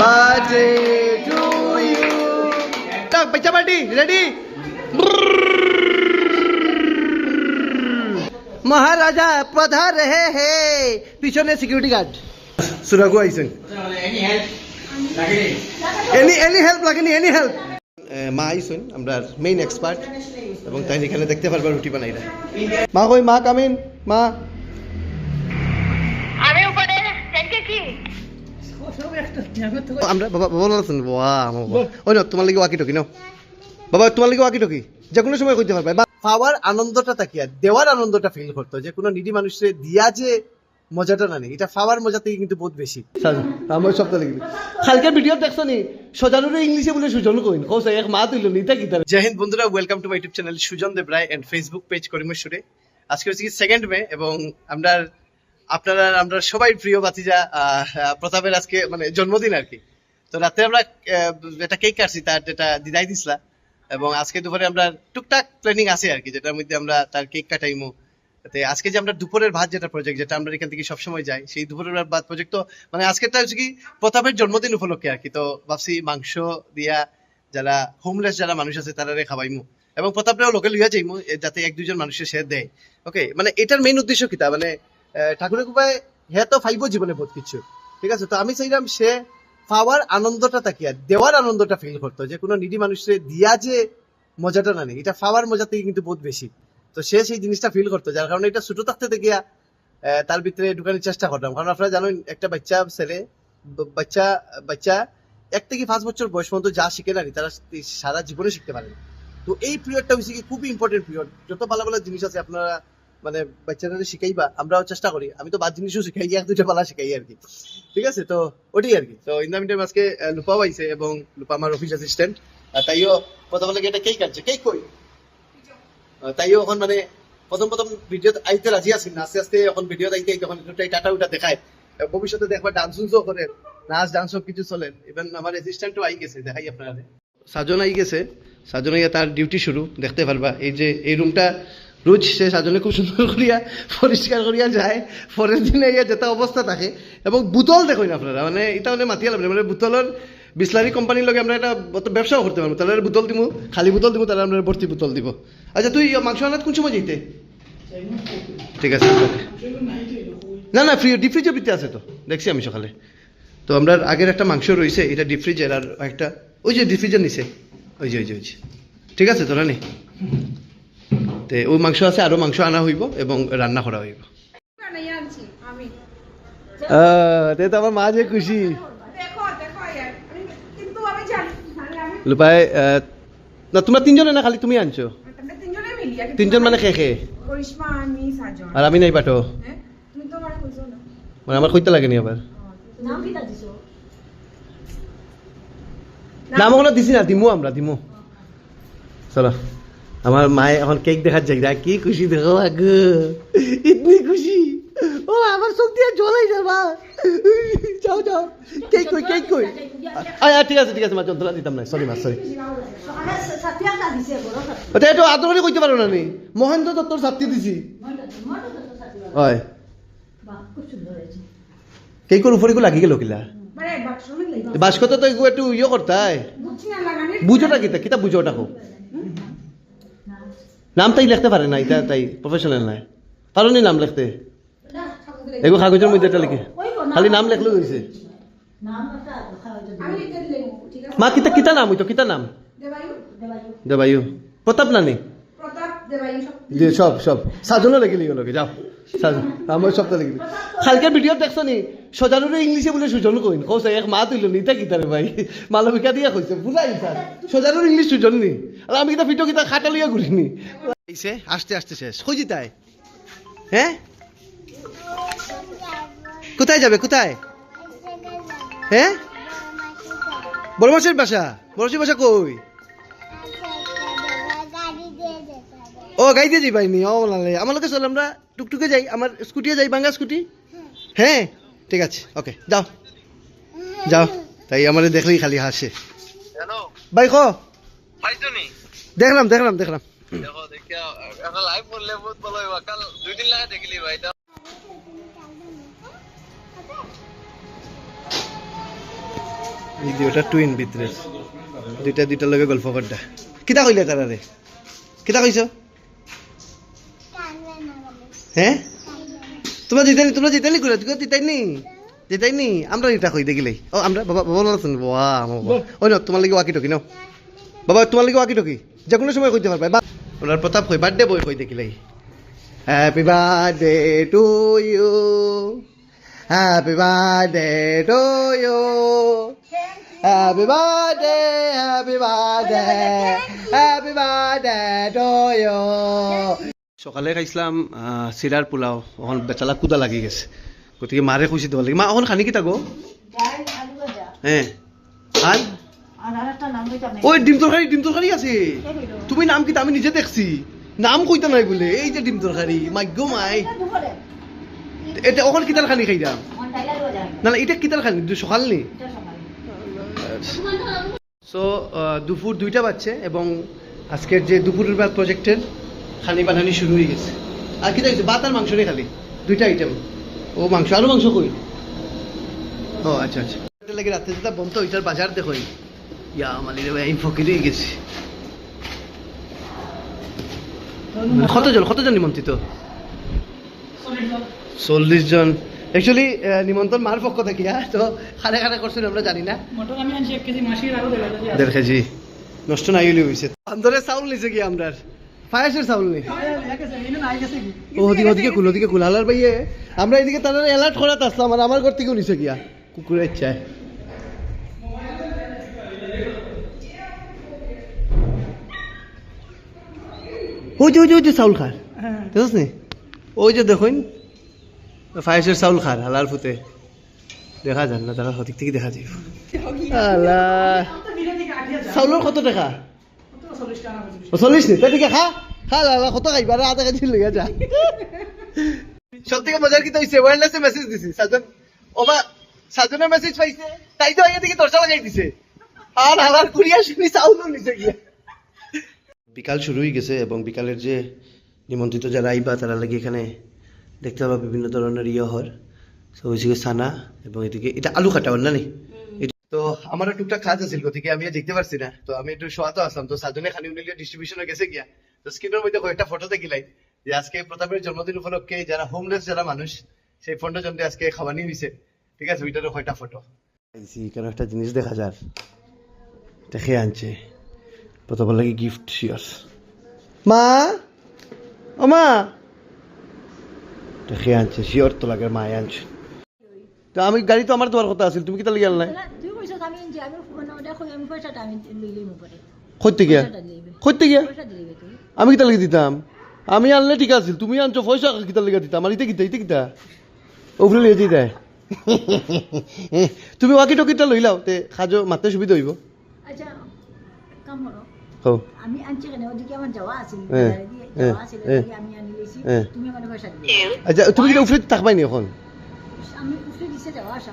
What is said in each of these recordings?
Birthday to you tak বাচ্চা party ready মহারাজা প্রধান হে হে পিছনে সিকিউরিটি গার্ড সুরাগু আইছেন এনি এনি হেল্প লাগেনি এনি হেল্প মা আইছেন আমরা মেইন এক্সপার্ট এবং তাই এখানে দেখতে পারবা রুটি বানাইরা মা কই মা কামিন মা আমরা বাবা বাবা আছেন বাবা ওই না তোমার লাগে ওয়াকি টকি নাও। বাবা তোমার লাগে ওয়াকি টকি যে কোনো সময় কইতে পারবে। পাওয়ার আনন্দটা তাকিয়া দেওয়ার আনন্দটা ফিল করতো যে কোনো নিডি মানুষের দিয়া যে মজাটা না নেই এটা পাওয়ার মজা থেকে কিন্তু বহুত বেশি। আমার সপ্তাহ লাগবে কালকে ভিডিও দেখছ নি? সজানুরে ইংলিশে বলে সুজন কইন। এক মা তুইল নি তা কি তার? জয় হিন্দ বন্ধুরা welcome to my YouTube channel Sujan Debray and Facebook page করিমেশ্বরে আজকে হচ্ছে সেকেন্ড মে এবং আমরা আপনারা আমরা সবাই প্রিয় বাতিজা প্রতাপের আজকে মানে জন্মদিন আর কি। তো রাতে আমরা একটা কেক কাটছি তার যেটা দিদাই দিছিলা। এবং আজকে দুপুরে আমরা টুকটাক প্ল্যানিং আছে আর কি যেটার মধ্যে আমরা তার কেক কাটাইমু। তে আজকে যে আমরা দুপুরের ভাত যেটা প্রজেক্ট যেটা আমরা এখান থেকে সবসময় যাই সেই দুপুরের ভাত প্রজেক্ট তো মানে আজকেরটা হচ্ছে কি প্রতাপের জন্মদিন উপলক্ষে আর কি। তো ভাবছি মাংস দিয়া যারা হোমলেস যারা মানুষ আছে তারা খাবাইমু এবং প্রতাপরাও লোকে লইয়া যাইমু যাতে এক দুজন মানুষের সে দেয়। ওকে মানে এটার মেইন উদ্দেশ্য কিতা মানে আহ, ঠাকুরের কৃপায় হে তো ফাইব জীবনে বহুত কিছু। ঠিক আছে? তো আমি চাইলাম সে পাওয়ার আনন্দটা তাকিয়া দেওয়ার আনন্দটা ফিল করতো যে কোনো নিডি মানুষের দিয়া যে মজাটা না নেই, এটা পাওয়ার মজা থেকে কিন্তু বহুত বেশি। তো সে সেই জিনিসটা ফিল করতো, যার কারণে এটা ছোট থাকতে দেখিয়া তার ভিতরে ঢুকানোর চেষ্টা করতাম। কারণ আপনারা জানেন, একটা বাচ্চা, ছেলে বাচ্চা বাচ্চা এক থেকে পাঁচ বছর বয়স পর্যন্ত যা শিখে না তারা সারা জীবনে শিখতে পারে না। তো এই পিরিয়ডটা হচ্ছে কি খুবই ইম্পর্টেন্ট পিরিয়ড যত ভালো ভালো জিনিস আছে আপনারা মানে বাচ্চাদের শিখাইবা, আমরাও চেষ্টা করি। আমি তো বাদ জিনিসও শিখাই, এক, দুইটা পালা শিখাই আর কি। ঠিক আছে? তো ওটাই আর কি। তো ইন মিটার আজকে লুপাও আইছে এবং লুপা আমার অফিস অ্যাসিস্ট্যান্ট তাইও প্রথম লাগে এটা কেক কাটছে কেক কই? তাইও এখন মানে প্রথম প্রথম ভিডিও আইতে রাজি আছি না? আস্তে আস্তে এখন ভিডিও আইতে যখন টাটা উটা দেখায়। ভবিষ্যতে দেখবা ডান্স উন্সও করে নাচ ডান্স সব কিছু চলে ইভেন আমার অ্যাসিস্ট্যান্টও আই গেছে, দেখাই আপনারা। সাজন আই গেছে। সাজন আইয়া তার ডিউটি শুরু, দেখতে পারবা। এই যে, এই রুমটা রোজ সে সাজনে খুব সুন্দর করিয়া, পরিষ্কার করিয়া যায়, পরের দিনে ইয়া যেটা অবস্থা থাকে। এবং বুতল দেখুন আপনারা মানে এটা মানে মাতিয়া লাগবে মানে বুতলের বিসলারি কোম্পানির লগে আমরা এটা ব্যবসাও করতে পারব তাহলে বুতল দিব খালি বুতল দিব তাহলে আমরা ভর্তি বুতল দিব। আচ্ছা তুই মাংস আনাত কোন সময় যেতে ঠিক আছে না না, ফ্রি ডিপ ফ্রিজের ভিতরে আছে তো, দেখছি আমি সকালে। তো আমরা আগের একটা মাংস রয়েছে এটা ডিপ ফ্রিজের আর একটা, ওই যে ডিপ ফ্রিজের নিচে। ওই যে ওই যে ওই যে। ঠিক আছে তো, রানি? তে ওই মাংস আছে আরও মাংস আনা হইব এবং রান্না করা হইব। তে তো আমার মা যে খুশি। লুপাই না তোমরা তিনজনে না খালি তুমি আনছো? তিনজনে মানে খে খে আমি আর আমি নাই পাঠো। মানে আমার কইতে লাগেনি আবার। নাম ওখানে দিছি না দিমু আমরা দিমু। চলো। আমার মায়ে এখন কেক দেখার যাই কি খুশি, দেখো আগো ইতনি খুশি। ও, আমার চোখ দিয়ে জলাই যাবা যাও যাও। কেক কই কেক কই? আয় ঠিক আছে ঠিক আছে, মা যন্ত্রণা দিতাম না সরি মা সরি ওটা একটু আদরে কইতে পারো না নি মহেন্দ্র দত্তর ছাত্রী দিছি। হয়। কেকের উপরে লাগি গেল কিলা? বাস্কত তো একটু ইয়ে করতাই বুঝোটা কিতা কিতা বুঝো ওটা হোক নাম তাই লিখতে পারে না এটা তাই প্রফেশনাল নাই। পারো নি নাম লিখতে? এগো কাগজের মধ্যে এটা লিখে। খালি নাম লিখলে হয়েছে মা, কিতা কিতা নাম হইতো, কিতা নাম? দেবায়ু। প্রতাপ নানি? দেবায়ু সব সব সাজনও লেগে লিখে যাও। সাজন আমার সবটা লিখে কালকে ভিডিও দেখছ নি? সজানুরে ইংলিশে বলে সুজন কইন। কৌছে এক মা তুইল নি তা কিতারে ভাই? মালবিকা দিয়া কইছে বুঝাই স্যার সজানুর ইংলিশ সুজন নি। আর আমি কিতা ভিডিও কিতা খাটা লইয়া ঘুরিনি আইছে আস্তে আস্তে শেষ। কই জিতাই হ্যাঁ কোথায় যাবে, কোথায়? হ্যাঁ বড় মাসের বাসা বড় মাসের বাসা কই? ও গাই দিয়ে যাই নি ও আমার চল আমরা টুকটুকে যাই আমার স্কুটিয়ে যাই বাঙ্গা স্কুটি। হ্যাঁ ঠিক আছে ওকে যাও। যাও তাই আমার দেখলেই খালি হাসে। ভাই ক। দেখলাম দেখলাম দেখলাম। দেখো দেখিয়া এখন লাইভ করলে বহুত ভালো হইবা। কাল দুই দিন লাগে দেখিলি ভাই এটা। এই যে ওটা টুইন ভিতরে দুইটা দুইটার লগে গল্প করটা কিতা কইলে তারা রে কিতা কইছ? হ্যাঁ? তোমরা জিতানি তোমরা জিতানি করে তুই জিতাইনি জিতাইনি। আমরা এটা কই দেখিলাই ও আমরা বাবা বাবা বলছেন বাবা আমার বাবা। ওই না তোমার লাগে ওয়াকি টকি নাও বাবা তোমার লাগে ওয়াকি টকি যে কোনো সময় কইতে পারবা। বা ওনার প্রতাপ কই বার্থডে বই কই দেখিলাই happy birthday to you happy birthday to you happy birthday happy birthday happy birthday to you সকালে খাইছিলাম চিৰাৰ পোলাও অকণ বেতালা কুদা লাগি গেছে। গতিকে মাৰে খুচি দিব লাগে। মা অকণ খানি কিতা গো। হে। ওই ডিম তরকারি ডিম তরকারি আছে। তুমি নাম কিতা আমি নিজে দেখছি। নাম কইতা নাই বলে। এই যে ডিম তরকারি গো মাই। এটা ওখান কিতার খানি খাইলাম না না এটা কিতার খানি সকাল নি? সো দুপুর দুইটা বাজছে এবং আজকের যে দুপুরের বেলা প্রজেক্টের খানি বানানি শুরু হয়ে গেছে। আর কি দেখছি? ভাত আর মাংস নেই খালি। দুইটা আইটেম ও মাংস আরও মাংস কই? ও আচ্ছা আচ্ছা। লাগে রাতে যেটা বন্ধ ওইটার বাজার দেখোই ইয়া মালি রে ভাই আমি ফকির হয়ে গেছি। কতজন কতজন নিমন্ত্রিত? চল্লিশ জন। অ্যাকচুয়ালি নিমন্ত্রণ মার পক্ষ থেকে হ্যাঁ? তো খানে খানে করছেন আমরা জানি না। কেজি দেড় কেজি। নষ্ট নাই হইলে হয়েছে আন্দরে চাউল নিছে কি আমরা পায়াসের চাউল নেই ও ওদিকে ওদিকে কুল ওদিকে কুল হালার ভাইয়ে। আমরা এদিকে তারা অ্যালার্ট করাতে আসলাম আর আমার ঘর থেকেও নিছে গিয়া কুকুরের চায় ওই যে ওই যে ওই যে চাউল খার। বুঝছ নি? ওই যে দেখুন ফায়াসের চাউল খার হালার ফুতে। দেখা যান না তারা সঠিক থেকে দেখা যায় আল্লাহ। চাউলের কত টাকা? ও, চল্লিশ নি? তাই খা। খা লালা কত খাইবা? আধা কেজি লইয়া যা। সব থেকে মজার কি হইছে ওয়ারলেসে মেসেজ দিছি সাজন ওবা সাজনের মেসেজ পাইছে তাই তো দরজা লাগাই দিছে। আর আমার কুরিয়া শুনি চাউলও গিয়া। বিকাল শুরু হয়ে গেছে এবং বিকালের যে নিমন্ত্রিত যারা আইবা তারা লাগে এখানে দেখতে পাবা বিভিন্ন ধরনের ইয়ে হর ওইদিকে সানা এবং এদিকে এটা আলু কাটা না? আমার টুকটাক কাজ আছিল গতিকে আমি দেখতে পারছি না। তো আমি একটু শোয়াতো আসলাম তো সাজনে খানি উনিলিয়া ডিস্ট্রিবিউশনে গেছে গিয়া। তো স্ক্রিনের মধ্যে কয়েকটা ফটো দেখিলাই। যে আজকে প্রতাপের জন্মদিন উপলক্ষে যারা হোমলেস যারা মানুষ সেই ফন্ড জনতে আজকে খাওয়ানি হয়েছে ঠিক আছে ওইটারও কয়টা ফটো কেন একটা জিনিস দেখা যার দেখে আনছে। প্রতাপের লাগে গিফট শিওর মা? ও মা? দেখে আনছে শিওর তো লাগে মায় আনছে। তো আমি গাড়ি তো আমার তোমার কথা আছিল। তুমি কি তাহলে গেল নাই? আমি যে আমি ফোন দেখো আমি পয়সাটা আমি লইলে মুখে করতে গিয়া? পয়সাটা গিয়া? পয়সা দিবে তুই। আমি কি তাহলে দিতাম? আমি আনলে ঠিক আছিল তুমি আনছো পয়সা কি তাহলে দিতাম আর ইতে কিতা ইতে কিতা? ওগুলো লিয়ে দি দেয়। তুমি ওয়াকি টকিটা লই লাও তে খাজো মাতে সুবিধা হইব। আচ্ছা কাম করো। আমি আনছি কেন ওদিকে আমার যাওয়া আছে যাওয়া আছে আমি আনি লইছি। তুমি আমার পয়সা দিবে আচ্ছা তুমি কি উফরে থাকবাই নি এখন? আমি উঠে দিছে যাওয়া আসা।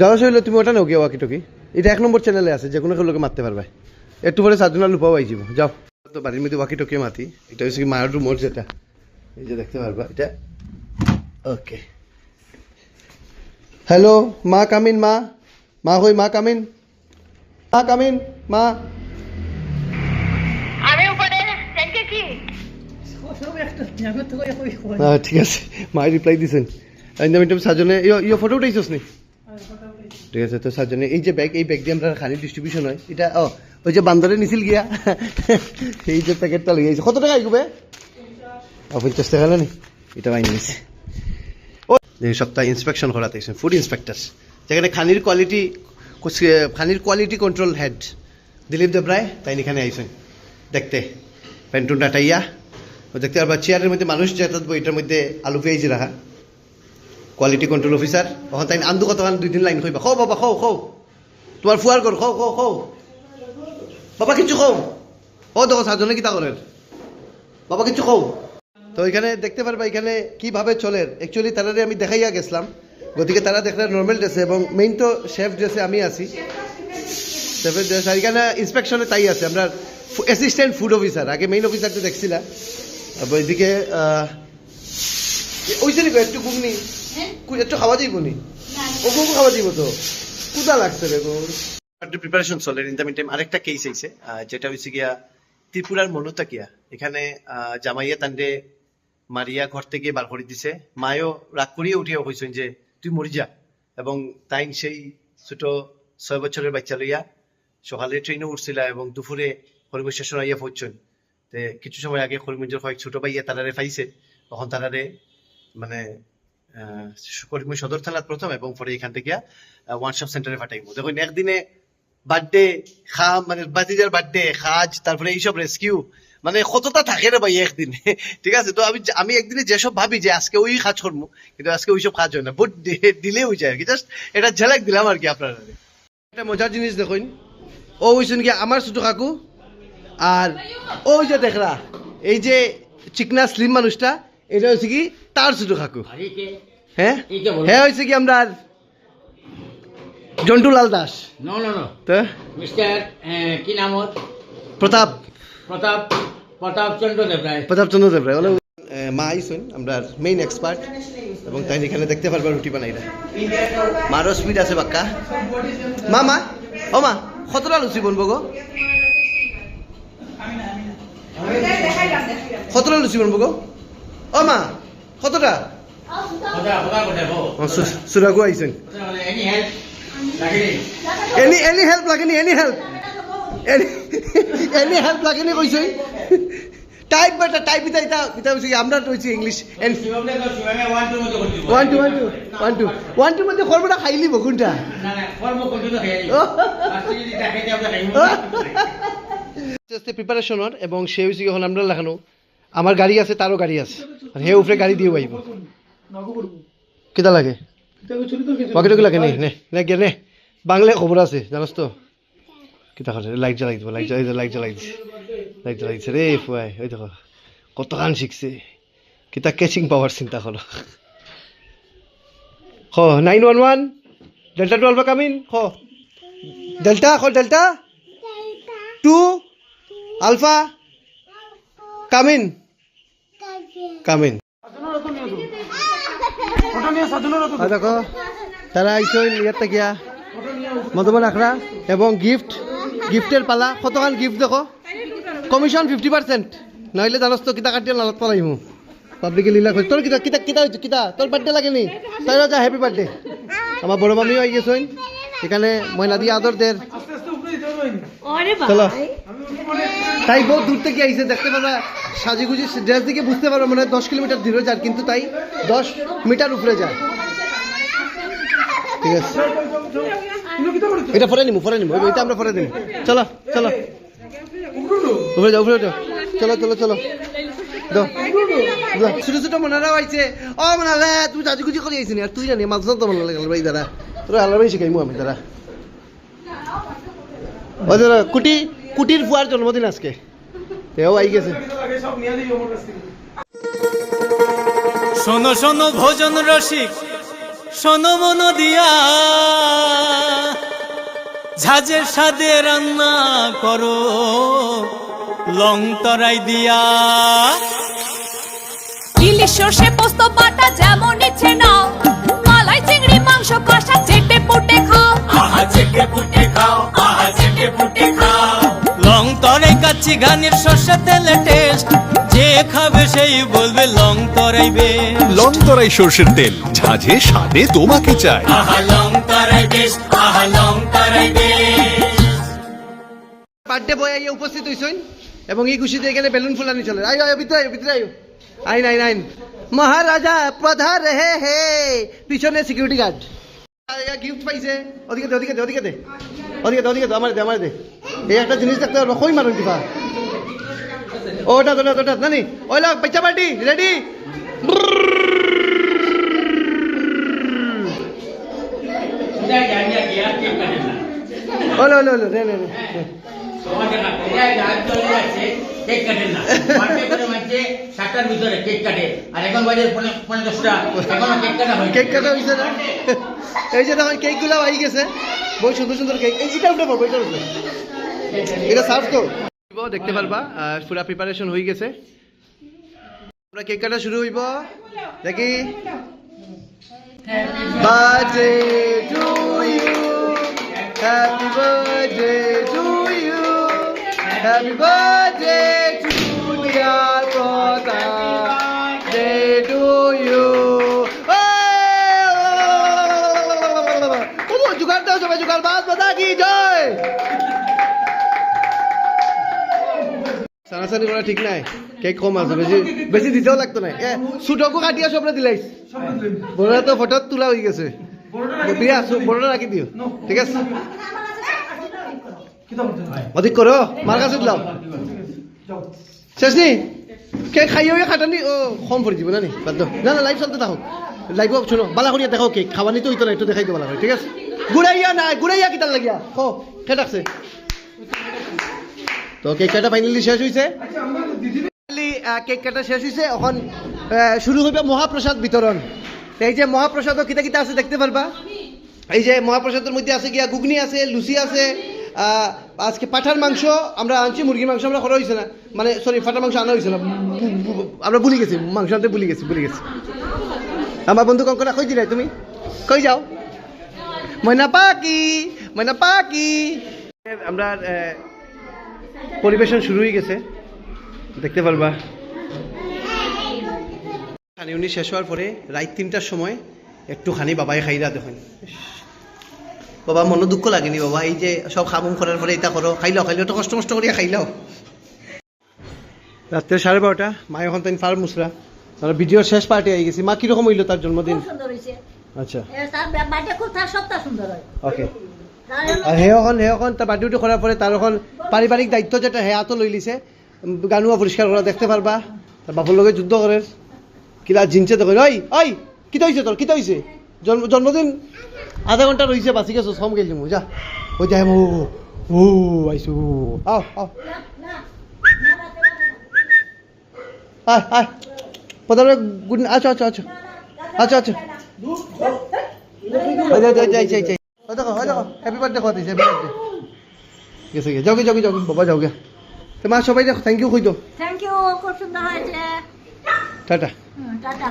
যাওয়া হইলে তুমি ওটা নাও গিয়া ওয়াকি টকি। এটা এক নম্বর চ্যানেলে আছে যে কোনো লোকে মারতে পারবে। একটু পরে সাতজনা লুপাও আই যাব। যাও। তো বাড়ির মধ্যে বাকি টকি মাতি। এটা হচ্ছে কি মায়ের রুমোর যেটা। এই যে দেখতে পারবা এটা। ওকে হ্যালো মা কামিন মা। মা হই মা কামিন। মা কামিন মা। আমি উপরে ট্যাঙ্কে কি? সব একটা জায়গা থেকে কই কই হ্যাঁ ঠিক আছে। মাই রিপ্লাই দিছেন। আমি তো সাজনে ইয়ো ইয়ো ফটো উঠাইছস নি? ঠিক আছে, তো সাজনে এই যে ব্যাগ এই ব্যাগ দিয়ে আমরা খানি ডিস্ট্রিবিউশন হয়, এটা ও, ওই যে বান্দরে নিছিল গিয়া, এই যে প্যাকেটটা লই আইছে। কত টাকা আইগবে? ও, পঞ্চাশ টাকা নি? এটা বাইন নিছে। ও সপ্তাহে ইন্সপেকশন করাতে এসেছেন ফুড ইন্সপেক্টর যেখানে খানির quality খানির quality control head Dilip Debray, তাই এখানে আইসেন দেখতে। প্যান্টুন টাটাইয়া ও দেখতে পারবা চেয়ারের মধ্যে মানুষ যাতায়াত এটার মধ্যে আলু পেঁয়াজি রাখা। কোয়ালিটি কন্ট্রোল অফিসার তখন তাই আন্দু কতক্ষণ দুই দিন লাইন কইবা। খো, বাবা, খো খো। তোমার ফুয়ার কর খো খো খো। বাবা, কিছু খো ও দেখো সাজনে কিতা করেন বাবা, কিছু খো তো এখানে দেখতে পারবা এখানে কীভাবে চলে। অ্যাকচুয়ালি তারারে আমি দেখাইয়া গেছিলাম। গতিকে তারা দেখলে নর্মাল ড্রেসে এবং মেইন তো শেফ ড্রেসে আমি আছি। শেফের ড্রেস আর এখানে ইন্সপেকশনে তাই আছে। আমরা অ্যাসিস্ট্যান্ট ফুড অফিসার আগে মেইন অফিসারটা দেখছিলাম এদিকে ওই যে একটু ঘুমনি। একটু খাওয়া যাইব নি? খাওয়া যাইব তো। কুদা লাগছে রে গো। প্রিপারেশন চলে ইন দ্য টাইম আরেকটা কেস আইছে যেটা হয়েছে গিয়া ত্রিপুরার মনুতাকিয়া এখানে জামাইয়া তান্ডে মারিয়া ঘর থেকে বার করে দিছে। মায়ও রাগ করিয়ে উঠিয়া কইছেন যে তুই মরি যা। এবং তাইন সেই ছোট ছয় বছরের বাচ্চা লইয়া সকালে ট্রেনে উঠছিলা এবং দুপুরে হরিমঞ্জ স্টেশন আইয়া পৌঁছছেন তে কিছু সময় আগে হরিমঞ্জের কয়েক ছোট ভাইয়া তারারে পাইছে। তখন তারারে মানে করিমগঞ্জ সদর থানার প্রথম এবং পরে এখান থেকে ওয়ান শপ সেন্টারে পাঠাইবো দেখুন একদিনে বার্থডে খা মানে বাতিজার বার্থডে খাজ তারপরে এইসব রেস্কিউ মানে কতটা থাকে রে ভাই একদিনে। ঠিক আছে? তো আমি আমি একদিনে যেসব ভাবি যে আজকে ওই কাজ করব, কিন্তু আজকে ওইসব কাজ হয় না। বুট দিলে হয়ে যায় কি। জাস্ট এটা ঝালাক দিলাম আর কি আপনারা একটা মজার জিনিস দেখুন। ও হইছেন কি আমার ছোট কাকু আর ওই যে দেখরা এই যে চিকনা স্লিম মানুষটা, এটা হচ্ছে কি তার ছোট কাকু হ্যাঁ হ্যাঁ হয়েছে কি আমরা Jontulal Das. No no no. তো? মিস্টার কি নাম ওর? প্রতাপ। প্রতাপ প্রতাপ চন্দ্র দেবরায় প্রতাপ চন্দ্র দেব রায়। মা আইসুন আমরা মেইন এক্সপার্ট এবং তাই এখানে দেখতে পারবা রুটি বানাই না মারও স্পিড আছে বাক্কা মা মা ও মা কতটা লুচি বনবো গো? কতটা লুচি বনবো গো? ও মা কতটা? কথা হো এনি এনি হেল্প লাগেনি any help any any help লাগেনি কইছই টাইপ বেটা টাইপ ইতা ইতা ইতা হইছে আমরা কইছি English N one two one two one two one two মধ্যে করবোটা খাইলি বকুনটা। না না তো হেয়ারি ও। আজকে যদি দেখাইতে আমরা খাইব আস্তে প্রিপারেশনের এবং সে হয়েছে এখন আমরা লাগানো। আমার গাড়ি আছে, তারও গাড়ি আছে। আর হে, উপরে গাড়ি দিয়ে আইব কেটা লাগে? বাকিটুকু লাগে নে নে নে, গে, নে। বাংলায় খবর আছে জানাস তো? কিতা করে লাইট জ্বালাই দিব, লাইট জ্বালাই লাইট জ্বালাই দিছে। লাইট জ্বালাই দিছে রে ফুয়াই ওই দেখো। কত গান শিখছে কিতা ক্যাচিং পাওয়ার চিন্তা করো খ nine one one delta twelve coming খ। ডেল্টা খ delta two alpha coming coming. দেখো তারা আইসন ইয়াত গিয়া মধুবন আখড়া এবং গিফট গিফটের পালা। কতখান গিফট দেখো? কমিশন ফিফটি পার্সেন্ট নইলে জানস তো কিতা কাটিয়ে নালত পড়াইম পাবলিকে লীলা করে তোর কিতা কিতা কিতা হইছে কিতা? তোর বার্থডে লাগে নি? তাই যা হ্যাপি বার্থডে আমার বড় মামিও আই গেছেন এখানে ময়না দিয়ে আদর দের চলো। তাই বহুত দূর থেকে আইছে দেখতে পাবা। সাজিগুজি ড্রেস দিকে বুঝতে পারো মানে দশ কিলোমিটার দূরে যায় কিন্তু তাই দশ মিটার উপরে যায় ঠিক আছে। এটা পরে নিমু পরে নিমু, এটা আমরা পরে দিমু চলো চলো। উপরে যাও উপরে যাও। চলো চলো চলো। ছোট ছোট মনারাও আইছে ও মনালে তুই সাজিগুজি করে আইছিনি আর তুই জানি মাছ তো মনে লাগে ভাই দাদা তোর আলার ভাই শিখাইমু আমি দাদা কুটি, কুটির ফুয়ার জন্মদিন আজকে। তেও আই গেছে। শোনো শোনো ভোজন রসিক শোনো মন দিয়া। ঝাঁঝের সাদে রান্না করো লং তরাই দিয়া। ইলিশ সর্ষে পোস্ত বাটা যেমন ইচ্ছে নাও। মালাই চিংড়ি মাংস কষা চেটে পুটে খাও। আহা চেটে পুটে খাও আহা চেটে পুটে খাও। লং তরাই কাচ্চি গানের শস্য তেলে টেস্ট যে খাবে সেই বলবে লং তরাইবে লং তরাই সর্ষের তেল ঝাঁঝে স্বাদে তোমাকে চাই। আহা লং তরাই বেশ আহা লং তরাই বেশ বার্থডে বয় আইয়া উপস্থিত হইছেন এবং এই খুশিতে এখানে বেলুন ফুলানি চলে। আইও আইও ভিতরে ভিতরে আইও আইন আইন আইন। মহারাজা প্রধান হে হে। পিছনে সিকিউরিটি গার্ড গিফট পাইছে। ওদিকে দে ওদিকে দে ওদিকে দে। ওদিকে ওদিকে আমার দে আমার দে। এই একটা জিনিস দেখতে রকমই মানুষ দিবা ওটা ওটা ওটা নানি। ওইলা বাচ্চা পার্টি রেডি? ওলো ওলো ওলো কেক কাটা হয়েছে এই যে দেখেন কেকগুলো আই গেছে। বহু সুন্দর সুন্দর কেক এটা উঠে পড়ব এটা এটা সার্ভ তো দেখতে পারবা পুরা প্রিপারেশন হয়ে গেছে। আমরা কেক কাটা শুরু হইব। দেখি। Birthday to you happy birthday to you happy birthday জুগার দাও সবাই জুগার বাদ বাদা কি জয় সানাসানি করা ঠিক নাই কেক কম আছে বেশি বেশি দিতেও লাগতো না এ ছোটকো কাটিয়া সবরে দিলাইছ বড়রা তো ফটো তোলা হয়ে গেছে দিয়া বড়রা রাখি দিও ঠিক আছে অধিক করো মার কাছে দিলাম শেষ নি কেক খাইও খাটানি ও কম পড়ে দিব না নি বাদ। না না লাইভ চলতে থাকো লাইভ শুনো, বালা দেখো কেক। খাওয়ানি তো হইতো না একটু দেখাই দেবো ঠিক আছে? গুড়াইয়া না গুড়াইয়া কিতার লাগিয়া? কো কে ডাকছে তো কেক কাটা ফাইনালি শেষ হয়েছে কেক কাটা শেষ হয়েছে এখন শুরু হইবে মহাপ্রসাদ বিতরণ। এই যে মহাপ্রসাদ কিতা কিতা আছে দেখতে পারবা? এই যে মহাপ্রসাদের মধ্যে আছে গিয়া ঘুগনি আছে, লুচি আছে আজকে পাঠার মাংস, আমরা আনছি, মুরগির মাংস আমরা করা হয়েছে না। মানে সরি পাঠার মাংস আনা হয়েছে না। আমরা ভুলে গেছি, মাংস আনতে ভুলে গেছি ভুলে গেছি। আমার বন্ধু কঙ্কনা, কই দিলাই তুমি? কই যাও? ময়না পাকি ময়না পাকি আমরা পরিবেশন শুরু হয়ে গেছে। দেখতে পারবা। খানি উনি শেষ হওয়ার পরে রাত তিনটার সময় একটুখানি বাবাই খাইরা দেখেন। বাবা মনে দুঃখ লাগেনি বাবা, এই যে সব খাবুম করার পরে এটা করো, খাইলাও, খাইলেও তো কষ্ট কষ্ট করিয়া খাইলাও। রাত্রে সাড়ে বারোটা মা এখন তাই ফার মুসরা তার ভিডিওর শেষ পার্টি আই গেছি। মা কীরকম হইল তার জন্মদিন? সুন্দর আচ্ছা। তার বাড়িটা খুব তার সবটা সুন্দর হয়। ওকে। আর হে এখন হে এখন তার বার্থডে করার পরে তার এখন পারিবারিক দায়িত্ব যেটা হে হাতও লই লিছে। গানুয়া পরিষ্কার করা দেখতে পারবা। তার বাপুর লগে যুদ্ধ করে কিলা জিনছে তখন ওই ওই কিতা হইছে তোর কিতা হইছে জন্ম জন্মদিন আধা ঘণ্টা রইছে বাঁচি গেছো সম গেলি মু যা। ওই যাই মু ও আইসু আও আও আয় আয় পদার গুড আচ্ছা আচ্ছা আচ্ছা। আচ্ছা আচ্ছা। তো মা সবাই দেখো থ্যাংক ইউ কই থ্যাংক ইউ খুব সুন্দর হয়েছে। টাটা। টাটা।